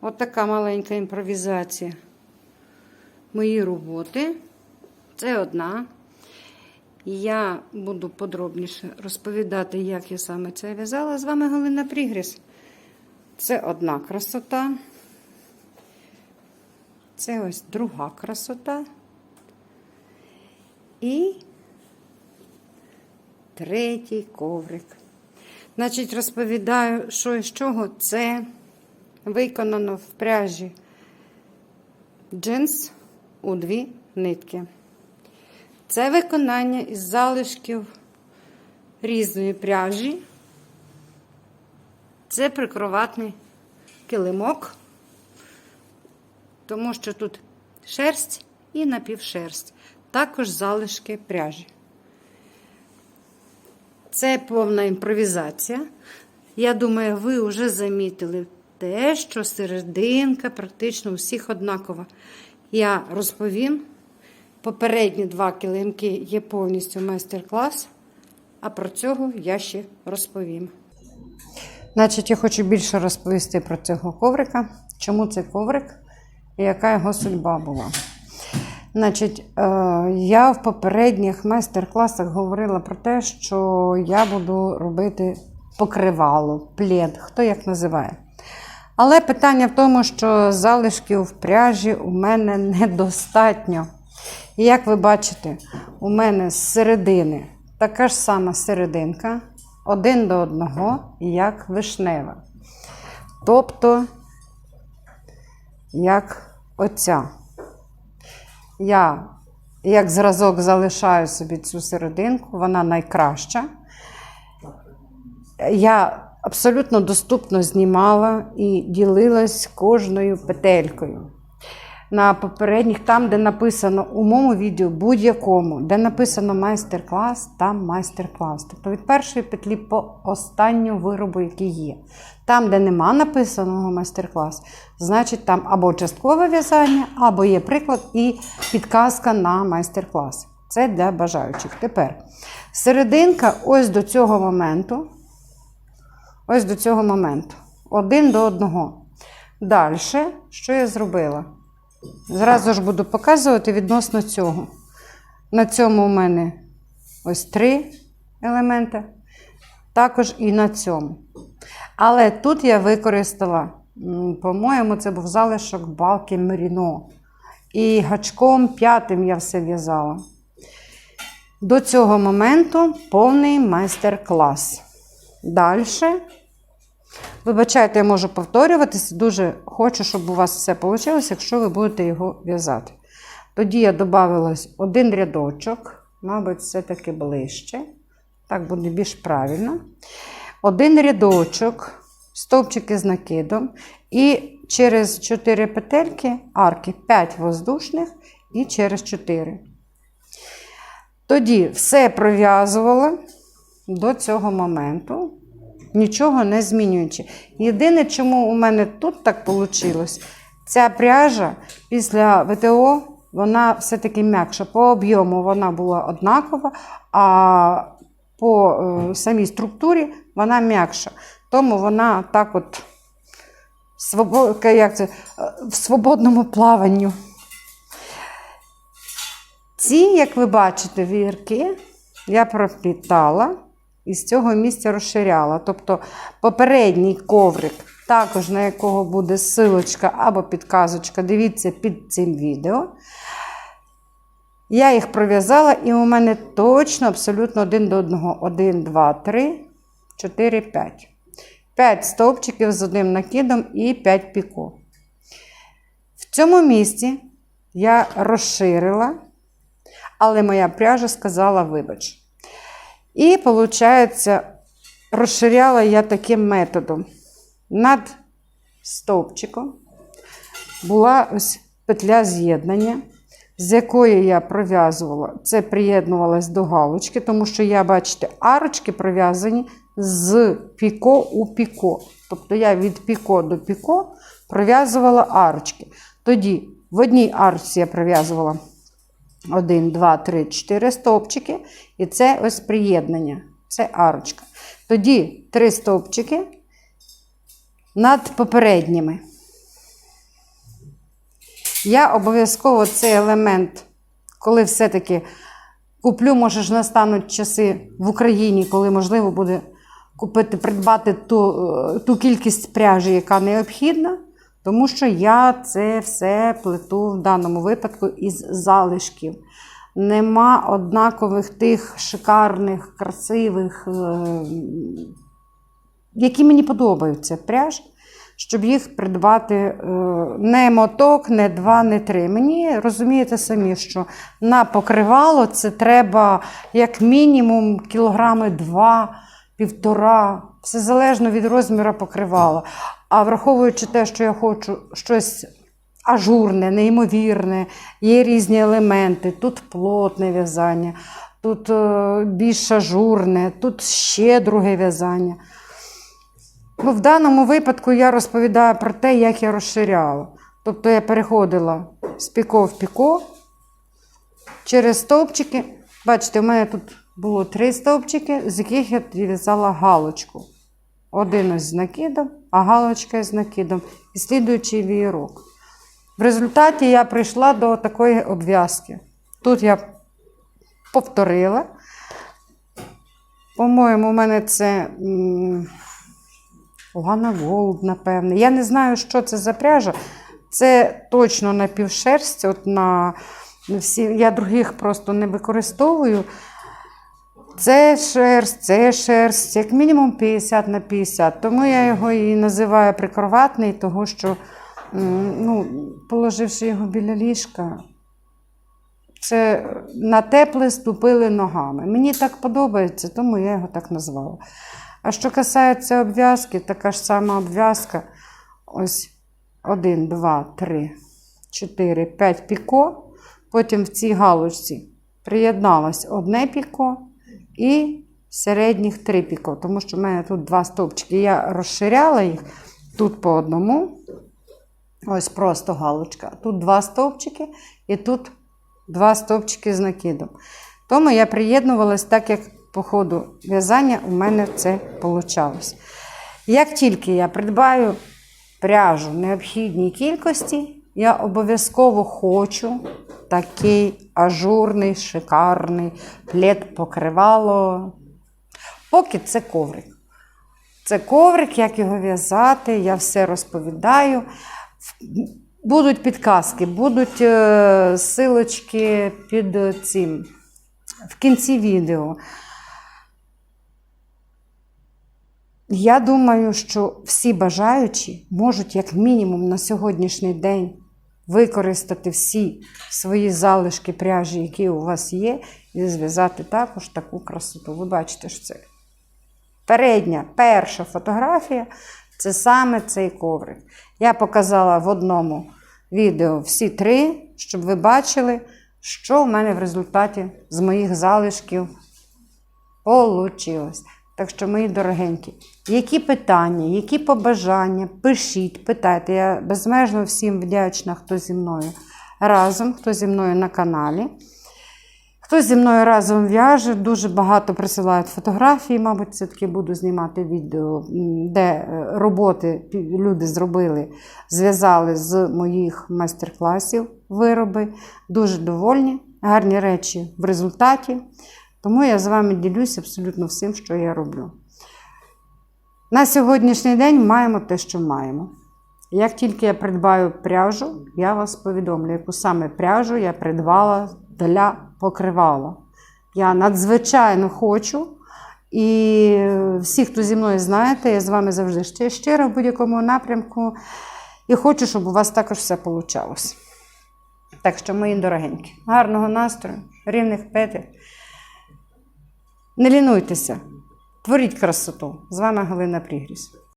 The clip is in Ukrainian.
От така маленька імпровізація. Мої роботи. Це одна. Я буду подробніше розповідати, як я саме це в'язала. З вами Галина Прігріс. Це одна красота. Це ось друга красота. І третій коврик. Значить, розповідаю, що і з чого це виконано в пряжі джинс у дві нитки. Це виконання із залишків різної пряжі. Це прикроватний килимок, тому що тут шерсть і напівшерсть, також залишки пряжі. Це повна імпровізація. Я думаю, ви вже замітили те, що серединка практично у всіх однакова. Я розповім. Попередні два килимки є повністю майстер-клас, а про цього я ще розповім. Значить, я хочу більше розповісти про цього коврика, чому цей коврик і яка його судьба була. Значить, е, я в попередніх майстер-класах говорила про те, що я буду робити покривало, плед, хто як називає. Але питання в тому, що залишків в пряжі у мене недостатньо. І як ви бачите, у мене з середини така ж сама серединка, один до одного, як вишнева. Тобто, як оця. Я, як зразок, залишаю собі цю серединку, вона найкраща. Я абсолютно доступно знімала і ділилась кожною петелькою. На попередніх, там, де написано у моєму відео будь-якому, де написано майстер-клас, там майстер-клас. Тобто від першої петлі по останню виробу, який є. Там, де нема написаного майстер-клас, значить там або часткове в'язання, або є приклад і підказка на майстер-клас. Це для бажаючих. Тепер серединка ось до цього моменту. Ось до цього моменту. Один до одного. Далі, що я зробила? Зразу ж буду показувати відносно цього. На цьому у мене ось три елементи, також і на цьому. Але тут я використала, по-моєму, це був залишок балки Меріно. І гачком п'ятим я все в'язала. До цього моменту повний майстер-клас. Далі. Вибачайте, я можу повторюватися. Дуже хочу, щоб у вас все вийшло, якщо ви будете його в'язати. Тоді я додала один рядочок, мабуть, все-таки ближче. Так буде більш правильно. Один рядочок, стовпчики з накидом. І через 4 петельки арки 5 воздушних і через 4. Тоді все пров'язувала до цього моменту нічого не змінюючи. Єдине, чому у мене тут так вийшло, ця пряжа після ВТО вона все-таки м'якша. По об'єму вона була однакова, а по е, самій структурі вона м'якша. Тому вона так от як це, е, в свободному плаванню. Ці, як ви бачите, вірки я проплітала і з цього місця розширяла. Тобто попередній коврик, також на якого буде силочка або підказочка, дивіться під цим відео. Я їх пров'язала, і у мене точно абсолютно один до одного. Один, два, три, чотири, п'ять. П'ять стовпчиків з одним накидом і 5 піко. В цьому місці я розширила, але моя пряжа сказала, вибач. І, виходить, розширяла я таким методом. Над стовпчиком була ось петля з'єднання, з якої я пров'язувала, це приєднувалось до галочки, тому що я, бачите, арочки пров'язані з піко у піко. Тобто я від піко до піко пров'язувала арочки. Тоді в одній арці я пров'язувала 1, 2, 3, 4 стовпчики. І це ось приєднання. Це арочка. Тоді три стовпчики над попередніми. Я обов'язково цей елемент, коли все-таки куплю, може ж настануть часи в Україні, коли можливо буде купити, придбати ту, е, ту кількість пряжі, яка необхідна, тому що я це все плету в даному випадку із залишків. Нема однакових тих шикарних, красивих, е, які мені подобаються пряж, щоб їх придбати е, не моток, не два, не три. Мені розумієте самі, що на покривало це треба як мінімум кілограми два, півтора. Все залежно від розміру покривала. А враховуючи те, що я хочу щось ажурне, неймовірне, є різні елементи. Тут плотне в'язання, тут е, більш ажурне, тут ще друге в'язання. Ну, в даному випадку я розповідаю про те, як я розширяла. Тобто я переходила з піко в піко через стовпчики. Бачите, у мене тут було три стовпчики, з яких я в'язала галочку. Один ось з накидом, а галочка з накидом. І слідуючий вієрок. В результаті я прийшла до такої обв'язки. Тут я повторила. По-моєму, у мене це. Лана Голд, напевне. Я не знаю, що це за пряжа. Це точно напівшерсть. От на всі, я других просто не використовую. Це шерсть, це шерсть, як мінімум 50 на 50. Тому я його і називаю прикроватний, того що, ну, положивши його біля ліжка, це на тепле ступили ногами. Мені так подобається, тому я його так назвала. А що касається обв'язки, така ж сама обв'язка. Ось 1, 2, 3, 4, 5 піко. Потім в цій галочці приєдналось одне піко і середніх 3 піко. Тому що в мене тут два стовпчики. Я розширяла їх тут по одному. Ось просто галочка. Тут два стовпчики і тут два стовпчики з накидом. Тому я приєднувалась так, як по ходу в'язання у мене це вийшло. Як тільки я придбаю пряжу необхідній кількості, я обов'язково хочу такий ажурний, шикарний плед покривало. Поки це коврик. Це коврик, як його в'язати, я все розповідаю. Будуть підказки, будуть е, силочки під цим в кінці відео. Я думаю, що всі бажаючі можуть, як мінімум, на сьогоднішній день використати всі свої залишки пряжі, які у вас є, і зв'язати також таку красоту. Ви бачите, що це передня, перша фотографія це саме цей коврик. Я показала в одному відео всі три, щоб ви бачили, що в мене в результаті з моїх залишків получилось. Так що, мої дорогенькі, які питання, які побажання, пишіть, питайте. Я безмежно всім вдячна, хто зі мною разом, хто зі мною на каналі. Хто зі мною разом в'яже, дуже багато присилають фотографії, мабуть, все-таки буду знімати відео, де е, роботи люди зробили, зв'язали з моїх майстер-класів вироби. Дуже довольні, гарні речі в результаті. Тому я з вами ділюсь абсолютно всім, що я роблю. На сьогоднішній день маємо те, що маємо. Як тільки я придбаю пряжу, я вас повідомлю, яку саме пряжу я придбала для покривала. Я надзвичайно хочу. І всі, хто зі мною знаєте, я з вами завжди ще щира в будь-якому напрямку. І хочу, щоб у вас також все вийшло. Так що, мої дорогенькі, гарного настрою, рівних петель. Не лінуйтеся, творіть красоту. З вами Галина Прігріс.